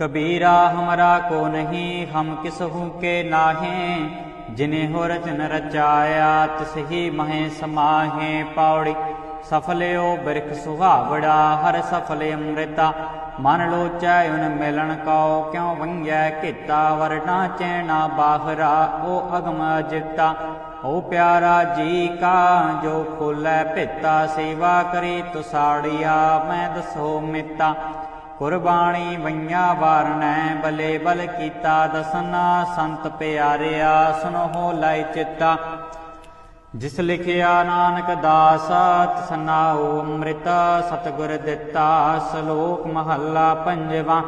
कबीरा हमरा को नहीं हम किसहू के नाहे जिन्हें हो रचन रचाया तिसही महे समाहे पौड़ी ਸਫਲਿਓ ਬਿਰਖ ਸੁਹਾਵੜਾ ਹਰ ਸਫਲੇ ਅੰਮ੍ਰਿਤਾ ਮਨ ਲੋਚੈ ਉਨ ਮਿਲਣ ਕਉ ਕਿਉ ਵੰਗੈ ਕੀਤਾ ਵਰਨਾ ਚੈਣਾ ਬਾਹਰਾ ਓ ਅਗਮ ਅਜਿਤਾ ਓ ਪਿਆਰਾ ਜੀ ਕਾ ਜੋ ਖੋਲੇ ਭਿੱਤਾ ਸੇਵਾ ਕਰੀ ਤੁਸਾੜੀਆ ਮੈਂ ਦਸੋ ਮਿਤਾ ਗੁਰਬਾਣੀ ਵਈਆਂ ਵਾਰਨੈ, ਬਲੇ ਬਲ ਕੀਤਾ ਦਸਨਾ, ਸੰਤ ਪਿਆਰਿਆ ਸੁਨੋ ਲਾਇ ਚਿੱਤਾ। ਜਿਸ ਲਿਖਿਆ ਨਾਨਕ ਦਾਸ, ਤਸਨਾਉ ਅੰਮ੍ਰਿਤ ਸਤਿਗੁਰ ਦਿੱਤਾ, ਸ਼ਲੋਕ ਮਹੱਲਾ ਪੰਜਵਾ।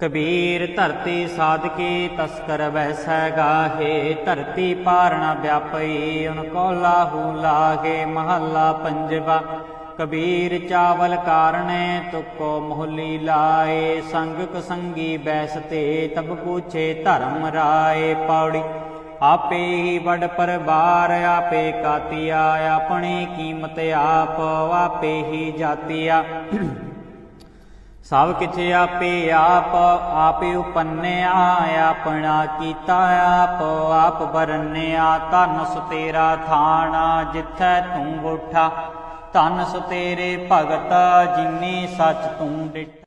ਕਬੀਰ ਧਰਤੀ ਸਾਧਕੀ, ਤਸਕਰ ਵੈਸੈ ਗਾਹੇ, ਧਰਤੀ ਪਾਰਣਾ ਵਿਆਪਈ, ਉਨ ਕੋ ਲਾਹੂ ਲਾਗੇ ਮਹੱਲਾ ਪੰਜਵਾ। ਕਬੀਰ ਚਾਵਲ ਕਾਰਣੇ ਤੁਕੋ ਮੋਹਲੀ ਲਾਏ, ਸੰਗਕ ਸੰਗੀ ਬੈਸਤੇ ਤਬ ਪੂਛੇ ਧਰਮ ਰਾਏ। ਪੌੜੀ, ਆਪੇ ਹੀ ਵਡ ਪਰਬਾਰ ਆਪੇ ਕਾਤੀਆ, ਆਪਣੀ ਕੀਮਤ ਆਪ, ਆਪੇ ਹੀ ਜਾਤੀਆ। ਸਭ ਕਿਛ ਆਪੇ ਆਪ, ਆਪੇ ਉਪੰਨਿਆ ਆਪਣਾ ਕੀਤਾ ਆਪ ਆਪ ਬਰਨਿਆ ਧਨ ਸੁ ਤੇਰਾ ਥਾਣਾ, ਜਿੱਥੈ ਤੂੰ ਉਠਾ। ਧਨ ਸੁ ਤੇਰੇ ਭਗਤ ਜਿਨੀ ਸੱਚ ਤੂੰ ਡਿਠ